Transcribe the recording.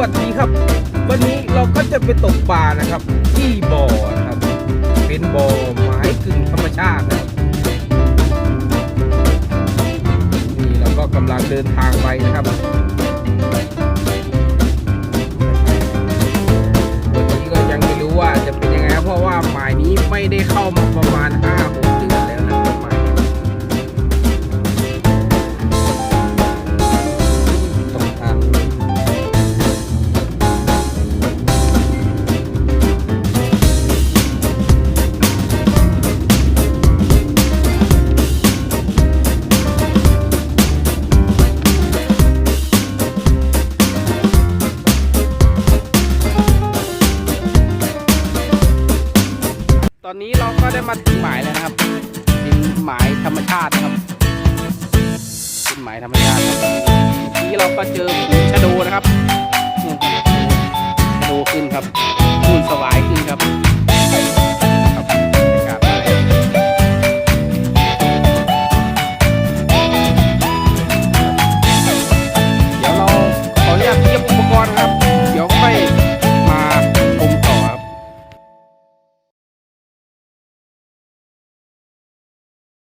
วัสดีครับ วันนี้เราก็จะไปตกปลานะครับ ที่บ่อนะครับ เป็นบ่อไม้กึ่งธรรมชาตินะนี่เราก็กำลังเดินทางไปนะครับวันนี้ก็ยังไม่รู้ว่าจะเป็นยังไงเพราะว่าหมายนี้ไม่ได้เข้ามาประมาณ5 6 อนนี้เราก็ได้มาถึงหมายแล้วนะครับเป็นหมายธรรมชาตินะครับเป็นหมายธรรมชาติครับทีนี้เราก็เจอฝูงชะโดนะครับชะโดขึ้นครับนู่นสวายขึ้นครับ